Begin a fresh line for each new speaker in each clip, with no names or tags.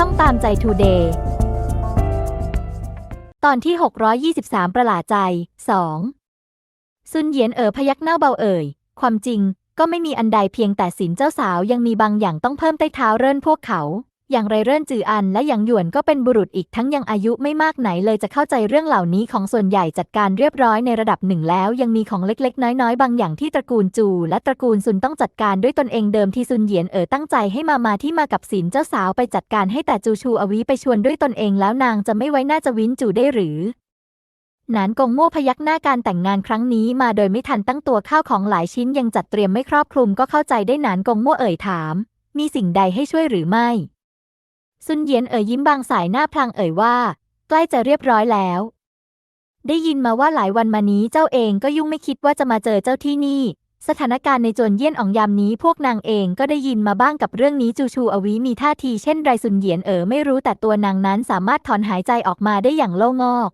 ช่องตามใจทูเดย์ตอนที่ 623 ประหลาดใจ 2. ซุนเหยียนเอ๋อพยักหน้าเบาเอ่ย ความจริงก็ไม่มีอันใดเพียงแต่สินเจ้าสาวยังมีบางอย่างต้องเพิ่มใต้เท้าเริ่นพวกเขา อย่างไรเริ่นจืออันและหยางหยวนก็เป็นบุรุษอีกทั้งยังอายุไม่มากไหนเลยจะเข้าใจเรื่องเหล่านี้ของส่วนใหญ่จัดการเรียบร้อยในระดับหนึ่งแล้ว ยังมีของเล็กๆ น้อยๆ บางอย่างที่ตระกูลจู และตระกูลซุนต้องจัดการด้วยตนเองเดิมที่ซุนเหยียนเอ๋อตั้งใจให้มามาที่มากับสินเจ้าสาวไปจัดการให้แต่จูชูอวีไปชวนด้วยตนเองแล้วนางจะไม่ไว้หน้าจะวินจูได้หรือหนานกงมั่วพยักหน้าการแต่งงานครั้งนี้มาโดยไม่ทันตั้งตัวข้าวของหลายชิ้นยังจัดเตรียมไม่ครอบคลุมก็เข้าใจได้หนานกงมั่วเอ่ยถาม มีสิ่งใดให้ช่วยหรือไม่ ซุนเยียนเอ่ยยิ้มบางสายหน้าพลางเอ่ยว่า ใกล้จะเรียบร้อยแล้ว ได้ยินมาว่าหลายวันมานี้เจ้าเองก็ยุ่งไม่คิดว่าจะมาเจอเจ้าที่นี่ สถานการณ์ในจวนเยี่ยนอ่องยามนี้ พวกนางเองก็ได้ยินมาบ้างกับเรื่องนี้จูชูอวีมีท่าทีเช่นไรซุนเหยียนเอ๋อไม่รู้แต่ตัวนางนั้นสามารถถอนหายใจออกมาได้อย่างโล่งอก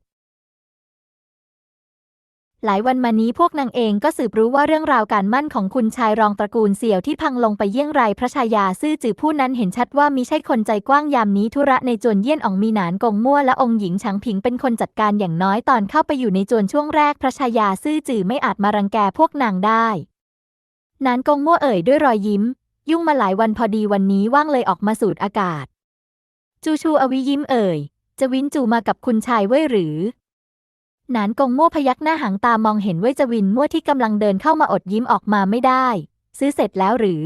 หลายวันมานี้พวกนางเองก็สืบรู้ว่าเรื่องราวการมั่นของคุณชายรองตระกูลเสี่ยวที่พังลงไปเยี่ยงไรพระชายาซื่อจือผู้นั้นเห็นชัดว่ามิใช่คนใจกว้างยามนี้ธุระในจวนเยี่ยนอองมีหนานกงมั่วและองค์หญิงฉางผิงเป็นคนจัดการอย่างน้อยตอนเข้าไปอยู่ในจวนช่วงแรกพระชายาซื่อจือไม่อาจมารังแกพวกนางได้หนานกงมั่วเอ่ยด้วยรอยยิ้ม ยุ่งมาหลายวันพอดีวันนี้ว่างเลยออกมาสูดอากาศ จูชูอวิยิ้มเอ่ย จะวินจูมากับคุณชายเว่ยหรือ นานกงมั่วพยักหน้าหางตามองเห็นเว่ยจวินมั่วที่กำลังเดินเข้ามาอดยิ้มออกมาไม่ได้ ซื้อเสร็จแล้วหรือ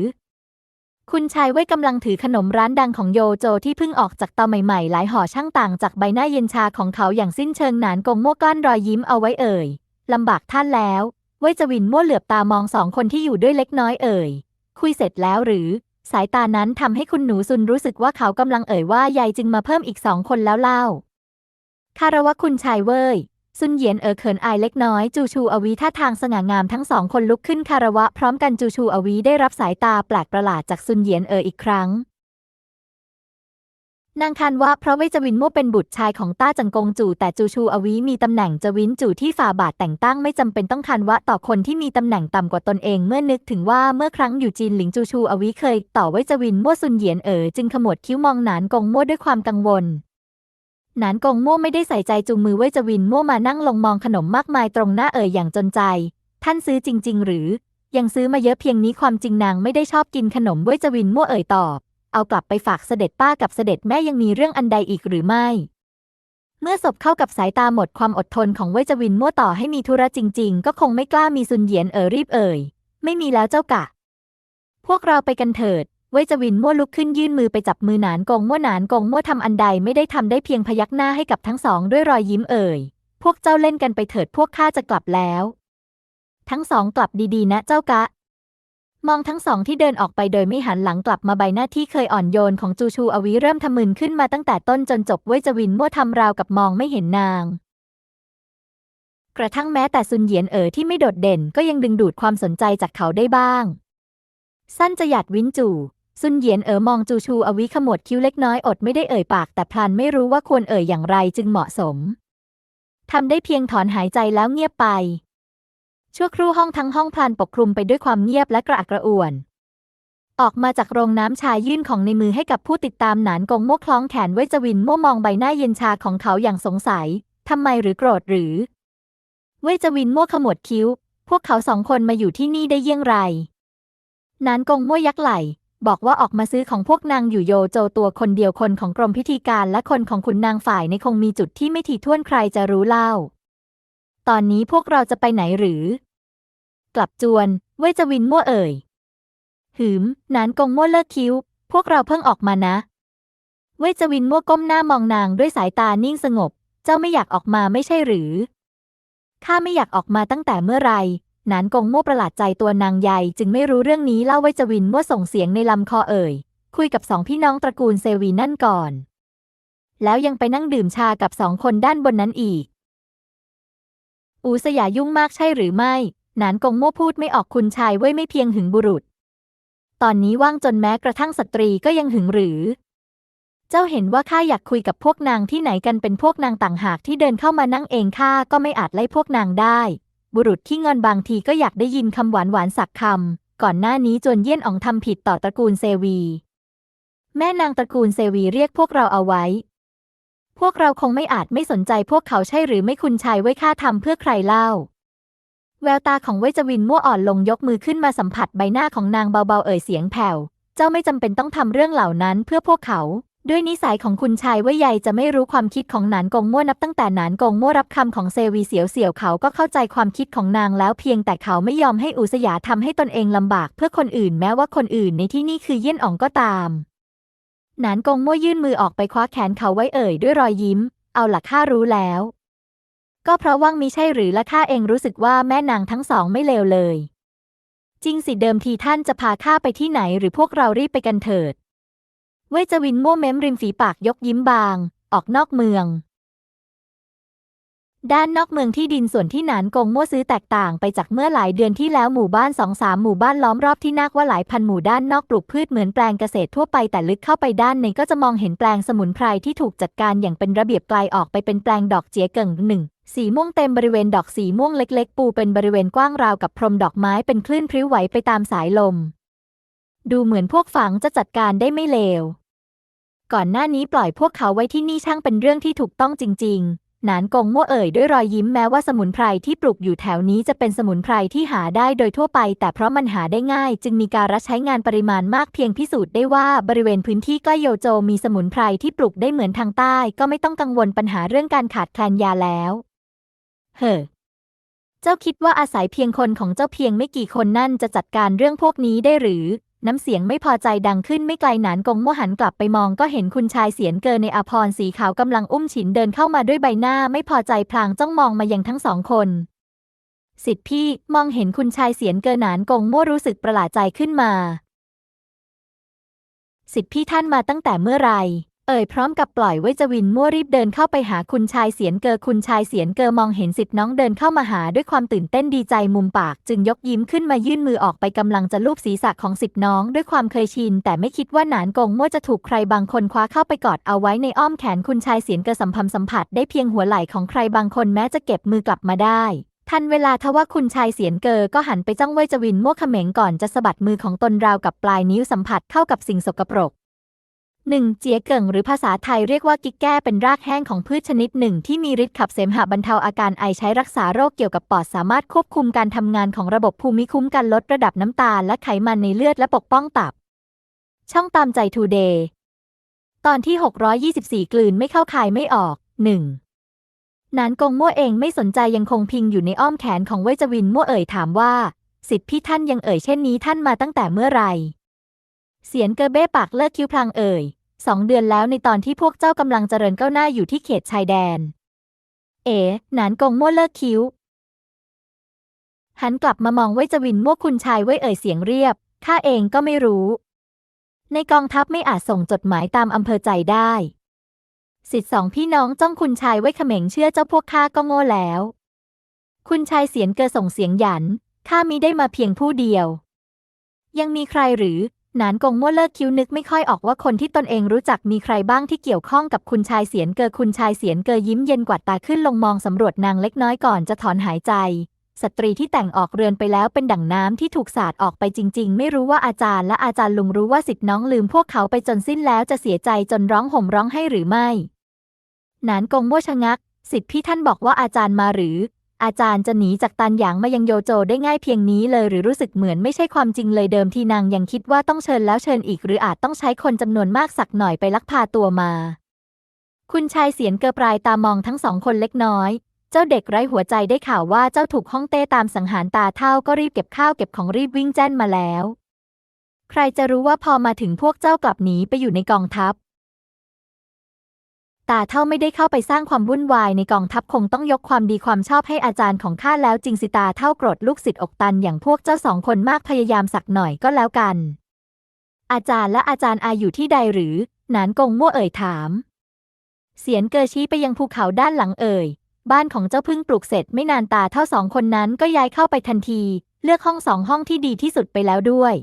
คุณชายเว่ยกำลังถือขนมร้านดังของโยโจที่เพิ่งออกจากเตาใหม่ๆ หลายห่อช่างต่างจากใบหน้าเย็นชาของเขาอย่างสิ้นเชิงหนานกงมั่วก้อนรอยยิ้มเอาไว้เอ่ยลำบากท่านแล้วเว่ยจวินมั่วเหลือบตามองสองคนที่อยู่ด้วยเล็กน้อยเอ่ยคุยเสร็จแล้วหรือ สายตานั้นทำให้คุณหนูซุนรู้สึกว่าเขากำลังเอ่ยว่ายายจึงมาเพิ่มอีกสองคนแล้วเล่าคารวะคุณชายเว่ย ซุนเหยียนเอ๋อเขินอายเล็กน้อย จูชูอวีท่าทางสง่างามทั้งสองคนลุกขึ้นคารวะ พร้อมกันจูชูอวีได้รับสายตาแปลกประหลาดจากซุนเหยียนเอ๋ออีกครั้ง นางคันว่าเพราะเว่ยจวินมั่วเป็นบุตรชายของต้าจังกงจู่แต่จูชูอวีมีตำแหน่งจวินจู่ที่ฝ่าบาทแต่งตั้งไม่จำเป็นต้องคันวะต่อคนที่มีตำแหน่งต่ำกว่าตนเองเมื่อนึกถึงว่าเมื่อครั้งอยู่จีนหลิงจูชูอวีเคย ต่อเว่ยจวินมั่วซุนเหยียนเอ๋อจึงขมวดคิ้วมองหนานกงมั่วด้วยความกังวล นานกงมั่วไม่ได้ใส่ใจจูงมือเว่ยจวินมั่วมานั่งลงมองขนมมากมายตรงหน้าเอ่ยอย่างจนใจ ท่านซื้อจริง ๆ หรือ ยังซื้อมาเยอะเพียงนี้ความจริงนางไม่ได้ชอบกินขนมเว่ยจวินมั่วเอ่ยตอบ เอากลับไปฝากเสด็จป้ากับเสด็จแม่ยังมีเรื่องอันใดอีกหรือไม่ เมื่อศพเข้ากับสายตาหมดความอดทนของเว่ยจวินมั่วต่อให้มีธุระจริง ๆ ก็คงไม่กล้ามีซุนเหยียนเอ๋อรีบเอ่ย ไม่มีแล้วเจ้ากะ พวกเราไปกันเถิด ว่ยจวินมั่วลุกขึ้นยื่นมือไปจับมือหนานกงมั่วหนานกงมั่วทำอันใดไม่ได้ทำได้เพียงพยักหน้าให้กับทั้งสองด้วยรอยยิ้มเอ่ย พวกเจ้าเล่นกันไปเถิดพวกข้าจะกลับแล้ว ทั้งสองกลับดีๆ นะเจ้ากะ มองทั้งสองที่เดินออกไปโดยไม่หันหลังกลับมาใบหน้าที่เคยอ่อนโยนของจูชูอวีเริ่มทำมึนขึ้นมาตั้งแต่ต้นจนจบเว่ยจวินมั่วทำราวกับมองไม่เห็นนางกระทั่งแม้แต่ซุนเหยียนเอ๋อที่ไม่โดดเด่นก็ยังดึงดูดความสนใจจากเขาได้บ้าง สั้นจะหยัดวินจู ซุนเหยียนเอ๋อมองจูชูอวิขมวดคิ้วเล็กน้อยอดไม่ได้เอ่ยปาก แต่พลันไม่รู้ว่าควรเอ่ยอย่างไรจึงเหมาะสมทำได้เพียงถอนหายใจแล้วเงียบไป ชั่วครู่ห้องทั้งห้องพลันปกคลุมไปด้วยความเงียบและกระอักกระอ่วน ออกมาจากโรงน้ำชายื่นของในมือให้กับผู้ติดตามหนานกงโม่คล้องแขนไว้จวินโม่มองใบหน้าเย็นชาของเขาอย่างสงสัยทำไมหรือโกรธหรือ เวจวินมั่วขมวดคิ้ว พวกเขาสองคนมาอยู่ที่นี่ได้เยี่ยงไรนานกงมั่วยักไหล บอกว่าออกมาซื้อของพวกนางอยู่โยโจตัวคนเดียวคนของกรมพิธีการและคนของขุนนางฝ่ายในคงมีจุดที่ไม่ถี่ถ้วนใครจะรู้เล่า ตอนนี้พวกเราจะไปไหนหรือ กลับจวนเว่ยจวินมั่วเอ่ย หืม นานกงมั่วเลิกคิ้ว พวกเราเพิ่งออกมานะ เว่ยจวินมั่วก้มหน้ามองนางด้วยสายตานิ่งสงบ เจ้าไม่อยากออกมาไม่ใช่หรือข้าไม่อยากออกมาตั้งแต่เมื่อไรห นานกงโม่ประหลาดใจตัวนางใหญ่จึงไม่รู้เรื่องนี้เล่าไว้จวินมั่วส่งเสียงในลำคอเอ่ย คุยกับสองพี่น้องตระกูลเซวีนั่นก่อน แล้วยังไปนั่งดื่มชากับสองคนด้านบนนั้นอีก อูสยายุ่งมากใช่หรือไม่ นานกงโม่พูดไม่ออกคุณชายไว้ไม่เพียงหึงบุรุษ ตอนนี้ว่างจนแม้กระทั่งสตรีก็ยังหึงหรือ เจ้าเห็นว่าข้าอยากคุยกับพวกนางที่ไหนกันเป็นพวกนางต่างหากที่เดินเข้ามานั่งเองข้าก็ไม่อาจไล่พวกนางได้ บุรุษที่งอนบางทีก็อยากได้ยินคำหวานหวานสักคำ ก่อนหน้านี้จวนเยี่ยนอองทำผิดต่อตระกูลเซวี แม่นางตระกูลเซวีเรียกพวกเราเอาไว้ พวกเราคงไม่อาจไม่สนใจพวกเขาใช่หรือไม่คุณชายไว้ข้าทำเพื่อใครเล่า แววตาของเวจวินมั่วอ่อนลงยกมือขึ้นมาสัมผัสใบหน้าของนางเบาๆเอ่ยเสียงแผ่ว เจ้าไม่จำเป็นต้องทำเรื่องเหล่านั้นเพื่อพวกเขา ด้วยนิสัยของคุณชายไว้ใหญ่จะไม่รู้ความคิดของหนานกงมั่วนับตั้งแต่หนานกงมั่วรับคำของเซวีเสียวเสี่ยวเขาก็เข้าใจความคิดของนางแล้วเพียงแต่เขาไม่ยอมให้อุสยาทำให้ตนเองลำบากเพื่อคนอื่นแม้ว่าคนอื่นในที่นี่คือเยี่ยนอ่องก็ตาม หนานกงมั่วยื่นมือออกไปคว้าแขนเขาไว้เอ่ยด้วยรอยยิ้ม เอาล่ะข้ารู้แล้ว ก็เพราะว่างมิใช่หรือและข้าเองรู้สึกว่าแม่นางทั้งสองไม่เลวเลย จริงสิเดิมทีท่านจะพาข้าไปที่ไหนหรือพวกเรารีบไปกันเถิด เวจวินมั่วเม้มริมฝีปากยกยิ้มบาง ออกนอกเมือง ด้านนอกเมืองที่ดินส่วนที่หนานกงมั่วซื้อแตกต่างไปจากเมื่อหลายเดือนที่แล้วหมู่บ้านสองสามหมู่บ้านล้อมรอบที่นักว่าหลายพันหมู่ด้านนอกปลูกพืชเหมือนแปลงเกษตรทั่วไปแต่ลึกเข้าไปด้านในก็จะมองเห็นแปลงสมุนไพรที่ถูกจัดการอย่างเป็นระเบียบไกลออกไปเป็นแปลงดอกเจียเกิ่งหนึ่งสีม่วงเต็มบริเวณดอกสีม่วงเล็ก ๆ ปูเป็นบริเวณกว้างราวกับพรมดอกไม้เป็นคลื่นพริ้วไหวไปตามสายลม ดูเหมือนพวกฝังจะจัดการได้ไม่เลว ก่อนหน้านี้ปล่อยพวกเขาไว้ที่นี่ช่างเป็นเรื่องที่ถูกต้องจริง ๆ หนานกงมั่วเอ่ยด้วยรอยยิ้มแม้ว่าสมุนไพรที่ปลูกอยู่แถวนี้จะเป็นสมุนไพรที่หาได้โดยทั่วไป แต่เพราะมันหาได้ง่าย จึงมีการรับใช้งานปริมาณมากเพียงพิสูจน์ได้ว่าบริเวณพื้นที่ใกล้โยโจมีสมุนไพรที่ปลูกได้เหมือนทางใต้ ก็ไม่ต้องกังวลปัญหาเรื่องการขาดแคลนยาแล้ว เฮ้อเจ้าคิดว่าอาศัยเพียงคนของเจ้าเพียงไม่กี่คนนั่นจะจัดการเรื่องพวกนี้ได้หรือ น้ำเสียงไม่พอใจดังขึ้นไม่ไกลหนานกงมั่วหันกลับไปมองก็เห็นคุณชายเสียนเกินในอภรสีขาวกำลังอุ้มฉินเดินเข้ามาด้วยใบหน้าไม่พอใจพลางจ้องมองมายังทั้งสองคนสิทธิพี่มองเห็นคุณชายเสียนเกินหนานกงมั่วรู้สึกประหลาดใจขึ้นมา สิทธิพี่ท่านมาตั้งแต่เมื่อไหร เอ่ยพร้อมกับปล่อยไว้จวินมั่วรีบเดินเข้าไปหาคุณชายเสียนเกอคุณชายเสียนเกอมองเห็นสิทธิน้องเดินเข้ามาหาด้วยความตื่นเต้นดีใจมุมปาก จึงยกยิ้มขึ้นมายื่นมือออกไปกำลังจะลูบศีรษะของสิทธิน้องด้วยความเคยชิน แต่ไม่คิดว่าหนานกงมั่วจะถูกใครบางคนคว้าเข้าไปกอดเอาไว้ในอ้อมแขนคุณชายเสียนเกอสัมผัสสัมผัสได้เพียงหัวไหล่ของใครบางคนแม้จะเก็บมือกลับมาได้ทันเวลาทว่าคุณชายเสียนเกอก็หันไปจ้องเวจวินมั่วเขม็งก่อนจะสะบัดมือของตนราวกับปลายนิ้วสัมผัสเข้ากับสิ่งสกปรก หนึ่งเจียเกิ่งหรือภาษาไทยเรียกว่ากิ๊กแก้เป็นรากแห้งของพืชชนิดหนึ่งที่มีฤทธิ์ขับเสมหะบรรเทาอาการไอใช้รักษาโรคเกี่ยวกับปอดสามารถควบคุมการทำงานของระบบภูมิคุ้มกันลดระดับน้ำตาลและไขมันในเลือดและปกป้องตับ ช่องตามใจทูเดย์ตอนที่ 624 กลืนไม่เข้าคายไม่ออก 1. นานกงมั่วเองไม่สนใจยังคงพิงอยู่ในอ้อมแขนของเวจวินมั่วเอ่ยถามว่า สิทธิพี่ท่านยังเอ่ยเช่นนี้ท่านมาตั้งแต่เมื่อไหร่ เสียนเกอเบ้ปากเลิกคิ้วพลางเอ่ยสองเดือนแล้วในตอนที่พวกเจ้ากำลังเจริญก้าวหน้าอยู่ที่เขตชายแดน เอ๋หนานกงมั่วเลิกคิ้ว หันกลับมามองเว่ยจวินมั่วคุณชายเว่ยเอ่ยเสียงเรียบ ข้าเองก็ไม่รู้ ในกองทัพไม่อาจส่งจดหมายตามอำเภอใจได้ สิทธิสองพี่น้องจ้องคุณชายไว้เขม็งเชื่อเจ้าพวกข้าก็โง่แล้ว คุณชายเสียนเกอส่งเสียงหยัน ข้ามิได้มาเพียงผู้เดียว ยังมีใครหรือ นานกงมั่วเลิกคิ้วนึกไม่ค่อยออกว่าคนที่ตนเองรู้จักมีใครบ้างที่เกี่ยวข้องกับคุณชายเสียนเกอคุณชายเสียนเกอยิ้มเย็นกวาดตาขึ้นลงมองสำรวจนางเล็กน้อยก่อนจะถอนหายใจ สตรีที่แต่งออกเรือนไปแล้วเป็นดั่งน้ำที่ถูกสาดออกไปจริง ๆ ไม่รู้ว่าอาจารย์และอาจารย์ลุงรู้ว่าสิทธิ์น้องลืมพวกเขาไปจนสิ้นแล้วจะเสียใจจนร้องห่มร้องให้หรือไม่นานกงมั่วชะงัก สิทธิ์พี่ท่านบอกว่าอาจารย์มาหรือ อาจารย์จะหนีจากตันหยางมายังโยโจได้ง่ายเพียงนี้เลยหรือรู้สึกเหมือนไม่ใช่ความจริงเลยเดิมทีนางยังคิดว่าต้องเชิญแล้วเชิญอีก หรืออาจต้องใช้คนจำนวนมากสักหน่อยไปลักพาตัวมา คุณชายเสียนเกอปลายตามองทั้งสองคนเล็กน้อย เจ้าเด็กไร้หัวใจได้ข่าวว่าเจ้าถูกฮ่องเต้ตามสังหารตาเท่าก็รีบเก็บข้าวเก็บของรีบวิ่งแจ้นมาแล้ว ใครจะรู้ว่าพอมาถึงพวกเจ้ากลับหนีไปอยู่ในกองทัพ ตาเท่าไม่ได้เข้าไปสร้างความวุ่นวายในกองทัพคงต้องยกความดีความชอบให้อาจารย์ของข้าแล้วจริงสิตาเท่าโกรธลูกศิษย์อกตันอย่างพวกเจ้าสองคนมากพยายามสักหน่อยก็แล้วกัน อาจารย์และอาจารย์อาอยู่ที่ใดหรือหนานกงมั่วเอ่ยถาม เสียนเกอชี้ไปยังภูเขาด้านหลังเอ่ย บ้านของเจ้าพึ่งปลูกเสร็จไม่นานตาเท่าสองคนนั้นก็ย้ายเข้าไปทันที เลือกห้องสองห้องที่ดีที่สุดไปแล้วด้วย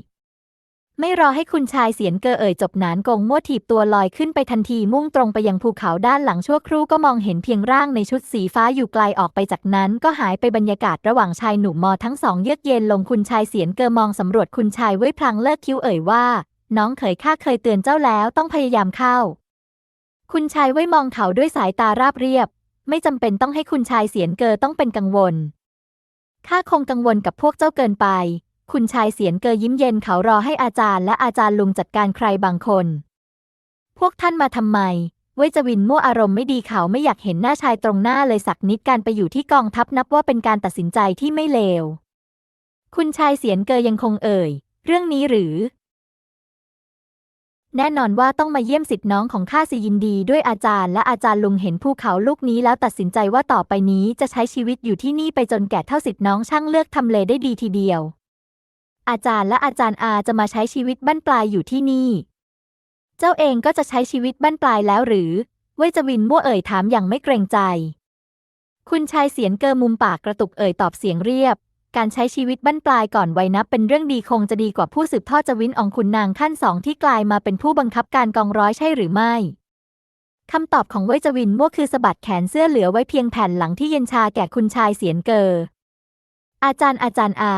ไม่รอให้คุณชายเสียนเกอเอ่ยจบหนานกงมั่วถีบตัวลอยขึ้นไปทันทีมุ่งตรงไปยังภูเขาด้านหลังชั่วครู่ก็มองเห็นเพียงร่างในชุดสีฟ้าอยู่ไกลออกไปจากนั้น ก็หายไปบรรยากาศระหว่างชายหนุ่มมอทั้งสองเยือกเย็นลงคุณชายเสียนเกอมองสำรวจคุณชายไว้พลางเลิกคิ้วเอ่ยว่า น้องเขยข้าเคยเตือนเจ้าแล้วต้องพยายามเข้า คุณชายไว้มองเขาด้วยสายตาราบเรียบ ไม่จำเป็นต้องให้คุณชายเสียนเกอต้องเป็นกังวลข้าคงกังวลกับพวกเจ้าเกินไป คุณชายเสียนเกอยิ้มเย็นเขารอให้อาจารย์และอาจารย์ลุงจัดการใครบางคน พวกท่านมาทำไม เวจวินมั่วอารมณ์ไม่ดีเขาไม่อยากเห็นหน้าชายตรงหน้าเลยสักนิดการไปอยู่ที่กองทัพนับว่าเป็นการตัดสินใจที่ไม่เลว คุณชายเสียนเกอยังคงเอ่ย เรื่องนี้หรือ แน่นอนว่าต้องมาเยี่ยมสิทธิ์น้องของข้าสิยินดีด้วยอาจารย์และอาจารย์ลุงเห็นภูเขาลูกนี้แล้วตัดสินใจว่าต่อไปนี้จะใช้ชีวิตอยู่ที่นี่ไปจนแก่เท่าสิทธิ์น้องช่างเลือกทำเลได้ดีทีเดียว อาจารย์และอาจารย์อาจะมาใช้ชีวิตบั้นปลายอยู่ที่นี่ เจ้าเองก็จะใช้ชีวิตบั้นปลายแล้วหรือเวยจวินมั่วเอ่ยถามอย่างไม่เกรงใจ คุณชายเสียนเกอมุมปากกระตุกเอ่ยตอบเสียงเรียบ การใช้ชีวิตบั้นปลายก่อนวัยนับเป็นเรื่องดีคงจะดีกว่าผู้สืบทอดจวินองขุนนางขั้นสองที่กลายมาเป็นผู้บังคับการกองร้อยใช่หรือไม่คำตอบของเวยจวินมั่วคือสะบัดแขนเสื้อเหลือไว้เพียงแผ่นหลังที่เย็นชาแก่คุณชายเสียนเกออาจารย์อาจารย์อา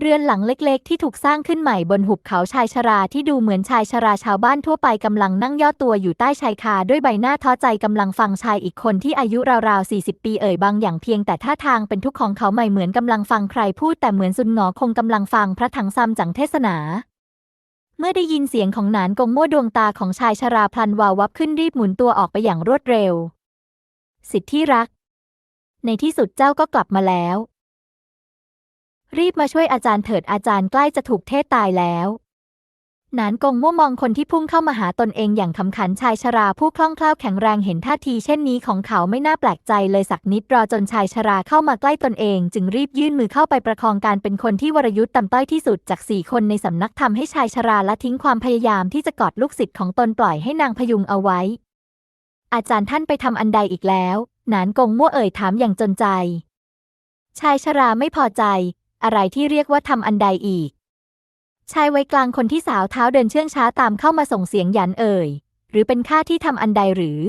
เรือนหลังเล็กๆ ที่ถูกสร้างขึ้นใหม่บนหุบเขาชายชราที่ดูเหมือนชายชราชาวบ้านทั่วไปกำลังนั่งย่อตัวอยู่ใต้ชายคาด้วยใบหน้าท้อใจกำลังฟังชายอีกคนที่อายุราวๆ 40 ปีเอ่ยบางอย่างเพียงแต่ท่าทางเป็นทุกข์ของเขาใหม่เหมือนกำลังฟังใครพูดแต่เหมือนซุนหงอคงกำลังฟังพระถังซัมจังเทศนา เมื่อได้ยินเสียงของหนานกงมั่วดวงตาของชายชราพลันวาววับขึ้นรีบหมุนตัวออกไปอย่างรวดเร็ว สิทธิรัก ในที่สุดเจ้าก็กลับมาแล้ว รีบมาช่วยอาจารย์เถิดอาจารย์ใกล้จะถูกเทศตายแล้ว หนานกงมั่วมองคนที่พุ่งเข้ามาหาตนเองอย่างขำขันชายชราผู้คล่องแคล่วแข็งแรงเห็นท่าทีเช่นนี้ของเขาไม่น่าแปลกใจเลยสักนิดรอจนชายชราเข้ามาใกล้ตนเองจึงรีบยื่นมือเข้าไปประคองการเป็นคนที่วรยุทธ์ต่ำต้อยที่สุดจากสี่คนในสำนักทำให้ชายชราละทิ้งความพยายามที่จะกอดลูกศิษย์ของตนปล่อยให้นางพยุงเอาไว้ อาจารย์ท่านไปทำอันใดอีกแล้ว หนานกงมั่วเอ่ยถามอย่างจนใจชายชราไม่พอใจ อะไรที่เรียกว่าทำอันใดอีก ชายวัยกลางคนที่สาวเท้าเดินเชื่องช้าตามเข้ามาส่งเสียงหยันเอ่ย หรือเป็นข้าที่ทำอันใดหรือ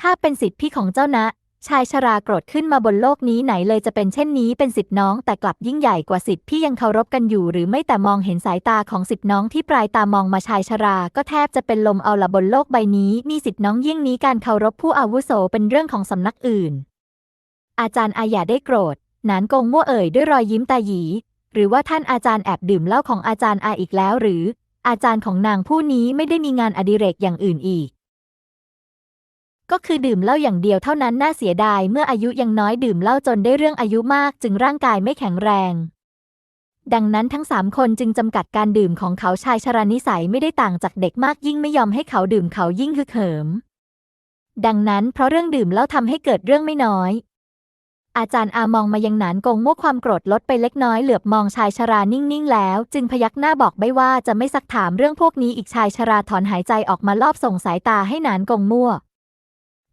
ข้าเป็นสิทธิพี่ของเจ้านะ ชายชราโกรธขึ้นมาบนโลกนี้ไหนเลยจะเป็นเช่นนี้เป็นสิทธิน้องแต่กลับยิ่งใหญ่กว่าสิทธิพี่ยังเคารพกันอยู่หรือไม่แต่มองเห็นสายตาของสิทธิน้องที่ปลายตามองมาชายชราก็แทบจะเป็นลมเอาละบนโลกใบนี้ มีสิทธิน้องยิ่งนี้การเคารพผู้อาวุโสเป็นเรื่องของสำนักอื่นอาจารย์อาอย่าได้โกรธ นานกงมั่วเอ่ยด้วยรอยยิ้มตาหยี หรือว่าท่านอาจารย์แอบดื่มเหล้าของอาจารย์อาอีกแล้วหรือ อาจารย์ของนางผู้นี้ไม่ได้มีงานอดิเรกอย่างอื่นอีก ก็คือดื่มเหล้าอย่างเดียวเท่านั้นน่าเสียดายเมื่ออายุยังน้อยดื่มเหล้าจนได้เรื่องอายุมากจึงร่างกายไม่แข็งแรง ดังนั้นทั้งสามคนจึงจำกัดการดื่มของเขาชายชรานิสัยไม่ได้ต่างจากเด็กมากยิ่งไม่ยอมให้เขาดื่มเขายิ่งฮึกเหิมดังนั้นเพราะเรื่องดื่มเหล้าทำให้เกิดเรื่องไม่น้อย อาจารย์อามองมายังหนานกงมั่วความโกรธลดไปเล็กน้อยเหลือบมองชายชรานิ่งๆแล้ว จึงพยักหน้าบอกไม่ว่าจะไม่ซักถามเรื่องพวกนี้อีกชายชราถอนหายใจออกมาลอบส่งสายตาให้หนานกงมั่ว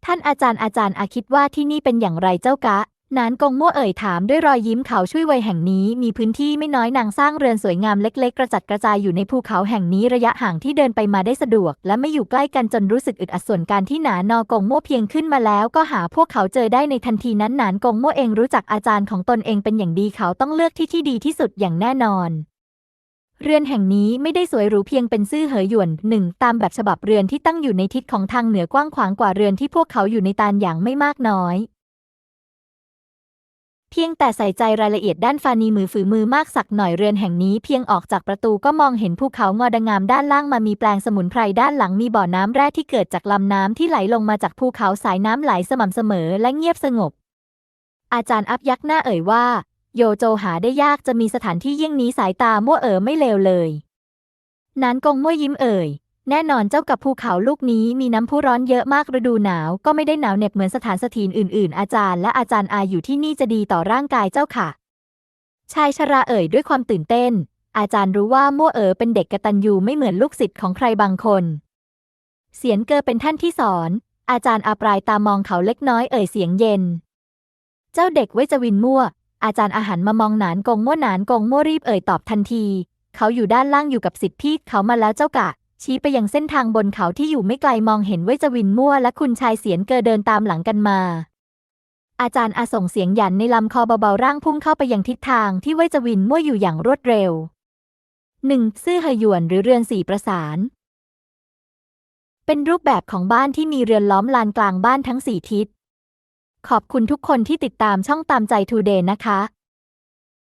ท่านอาจารย์อาจารย์อาคิดว่าที่นี่เป็นอย่างไรเจ้ากะ นานกงมั่วเอ่ยถามด้วยรอยยิ้มเขาช่วยวัยแห่งนี้มีพื้นที่ไม่น้อยนางสร้างเรือนสวยงามเล็ก ๆ กระจัดกระจายอยู่ในภูเขาแห่งนี้ระยะห่างที่เดินไปมาได้สะดวก และไม่อยู่ใกล้กันจนรู้สึกอึดอัดส่วนการที่หนานอกงมั่วเพียงขึ้นมาแล้วก็หาพวกเขาเจอได้ในทันทีนั้นหนานกงมั่วเองรู้จักอาจารย์ของตนเองเป็นอย่างดีเขาต้องเลือกที่ที่ดีที่สุดอย่างแน่นอนเรือนแห่งนี้ไม่ได้สวยหรูเพียงเป็นซื่อเหยหยวนหนึ่งตามแบบฉบับเรือนที่ตั้งอยู่ในทิศของทางเหนือกว้างขวางกว่าเรือนที่พวกเขาอยู่ในตาลอย่างไม่มากน้อย เพียงแต่ใส่ใจรายละเอียดด้านฟานีมือฝือมือมากสักหน่อยเรือนแห่งนี้เพียงออกจากประตูก็มองเห็นภูเขางอดงามด้านล่างมามีแปลงสมุนไพรด้านหลังมีบ่อน้ำแร่ที่เกิดจากลำน้ำที่ไหลลงมาจากภูเขาสายน้ำไหลสม่ำเสมอและเงียบสงบ อาจารย์อัพยักหน้าเอ่ยว่า โยโจหาได้ยากจะมีสถานที่เยี่ยงนี้สายตามั่วเอ๋อไม่เลวเลยนานกงมั่วยิ้มเอ่ย แน่นอนเจ้ากับภูเขาลูกนี้มีน้ำพุร้อนเยอะมากฤดูหนาว ก็ไม่ได้หนาวเหน็บเหมือนสถานสถีนอื่นๆ อาจารย์และอาจารย์อาอยู่ที่นี่จะดีต่อร่างกายเจ้าค่ะ ชายชราเอ่ยด้วยความตื่นเต้น อาจารย์รู้ว่ามั่วเอ๋อเป็นเด็กกระตัญญูไม่เหมือนลูกศิษย์ของใครบางคน เสียนเกอเป็นท่านที่สอน อาจารย์อาปรายตามองเขาเล็กน้อยเอ่ยเสียงเย็น เจ้าเด็กไวจะวินมั่ว อาจารย์อาหารมามองหนานกงมั่วหนานกงมั่วรีบเอ่ยตอบทันที เขาอยู่ด้านล่างอยู่กับสิทธิพี่เขามาแล้วเจ้ากะ ชี้ไปยังเส้นทางบนเขาที่อยู่ไม่ไกลมองเห็นเวจวินมั่วและคุณชายเสียนเกอเดินตามหลังกันมา อาจารย์อาส่งเสียงหยันในลำคอเบาๆร่างพุ่งเข้าไปยังทิศทางที่เวจวินมั่วอยู่อย่างรวดเร็ว 1. ซื่อเหยวนหรือเรือนสีประสาน เป็นรูปแบบของบ้านที่มีเรือนล้อมลานกลางบ้านทั้งสี่ทิศ ขอบคุณทุกคนที่ติดตามช่องตามใจทูเดย์นะคะ